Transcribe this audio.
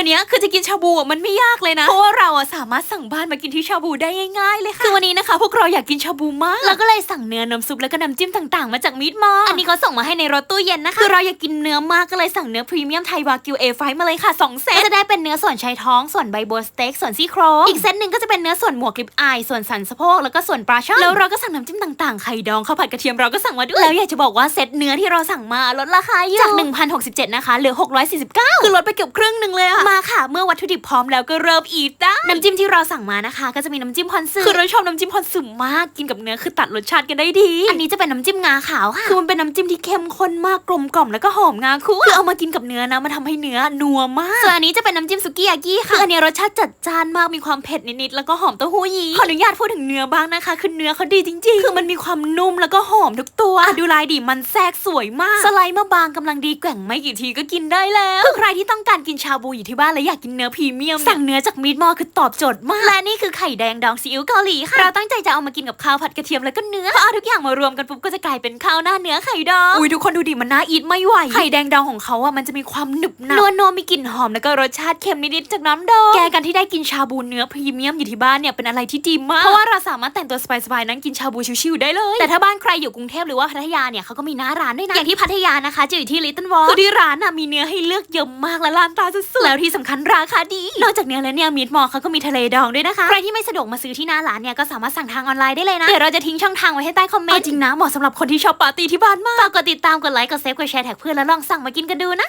ดี๋ยวนี้คือจะกินชาบูอะมันไม่ยากเลยนะ เพราะว่าเราอะสามารถสั่งบ้านมากินที่ชาบูได้ง่ายๆเลยค่ะ คือวันนี้นะคะ พวกเราอยากกินชาบูมากแล้วก็เลยสั่งเนื้อน้ำซุปแล้วก็น้ำจิ้มต่างๆ มาจากมิตมออันนี้เขาส่งมาให้ในรถตู้เย็นนะคะ คือเราอยากกินเนื้อมากก็เลยสั่งเนื้อพรีเมียมไทยวากิวเอไฟมาเลยค่ะสองเซตก็จะได้เป็นเนื้อส่วนชายท้อง ส่วนใบบัวสเต็ก ส่วนซี่โครงอีกเซตหนึ่งก็จะเป็นเนื้อส่วนหมวกลิปอาย ส่วนสันสะโพก แล้วก็ส่วนปลาช่อนแล้วเราก็สั่งน้ำจิ้มต่างๆ ไข่ดองข้าวผัดกระเทียมเราก็สั่งมาด้วย แล้วอยากจะบอกว่าเซตเนื้อที่เราสั่งมาลดราคาอยู่จาก1,067นะคะเหลือ649คือลดไปเกือบครึ่งหนึ่งเลยอะมาค่ะ เมื่อวัตถุดิบพร้อมแล้วก็เริ่มอีทได้น้ำจิ้มที่เราสั่งมานะคะ ก็จะมีน้ำจิ้มพอนซึคือเราชอบน้ำจิ้มพอนซึมากกินกับเนื้อคือตัดรสชาติกันได้ดี อันนี้จะเป็นน้ำจิ้มงาขาวค่ะคือมันเป็นน้ำจิ้มที่เข้มข้นมากกลมกล่อมแล้วก็หอมงาคุคือเอามากินกับเนื้อนะมันทำให้เนื้อนัวมากส่วนอันนี้จะเป็นน้ำจิ้มสุกี้ยากิค่ะคืออันนี้รสชาติจัดจ้านมากมีความเผ็ดนิดๆแล้วก็หอมเต้าหู้ยี้ขออนุญาตพูดถึงเนื้อบ้างนะคะคือเนื้อเขาดีจริง ๆ คือมันมีความนุ่มแล้วก็หอมทุกตัวอะดูลายดิมันแทรกสวยมาก สไลด์มาบางกำลังดีแกว่งไม่กี่ทีก็กินได้แล้วคือใครที่ต้องการกินชาบูอยู่ที่บ้านและอยากกินเนื้อพรีเมียม สั่งเนื้อจากมีดมอคือตอบโจทย์มาก และนี่คือไข่แดงดองซีอิ๊วเกาหลีค่ะ เราตั้งใจจะเอามากินกับข้าวผัดกระเทียมแล้วก็เนื้อพอเอาทุกอย่างมารวมกันปุ๊บก็จะกลายเป็นข้าวหน้าเนื้อไข่ดอง อุ้ยทุกคนดูดิมันน่าอีทไม่ไหว ไข่แดงดองของเขาอะมันจะมีความหนึบหนับนัวนัวๆมีกลิ่นหอมแล้วก็รสชาติเค็มนิดๆจากน้ำดองแกกันที่ได้กินชาบูเนื้อพรีเมียมอยู่ที่บ้านเนี่ยเป็นอะไรที่ดีมาก เพราะว่าเราสามารถแต่งตัวสบายๆนั่งกินชาบูชิวๆได้เลย แต่ถ้าบ้านใครอยู่กรุงเทพหรือว่าพัทยาเนี่ยเขาก็มีหน้าร้านด้วยนะ อย่างที่พัทยานะคะจะอยู่ที่ลิตเติ้ลวอลคือที่ร้านน่ะมีเนื้อให้เลือกเยอะมากและร้านตาสุดๆแล้วที่สำคัญราคาดี นอกจากเนื้อแล้วเนี่ยมีดมอเขาก็มีทะเลดองด้วยนะคะ ใครที่ไม่สะดวกมาซื้อที่หน้าร้านเนี่ยก็สามารถสั่งทางออนไลน์ได้เลยนะ เดี๋ยวเราจะทิ้งช่องทางไว้ให้ใต้คอมเมนต์จริงนะเหมาะสำหรับคนที่ชอบปาร์ตี้ที่บ้านมากฝากกดติดตามกดไลค์กดเซฟกดแชร์แท็กเพื่อนแล้วลองสั่งมากินกันดูนะ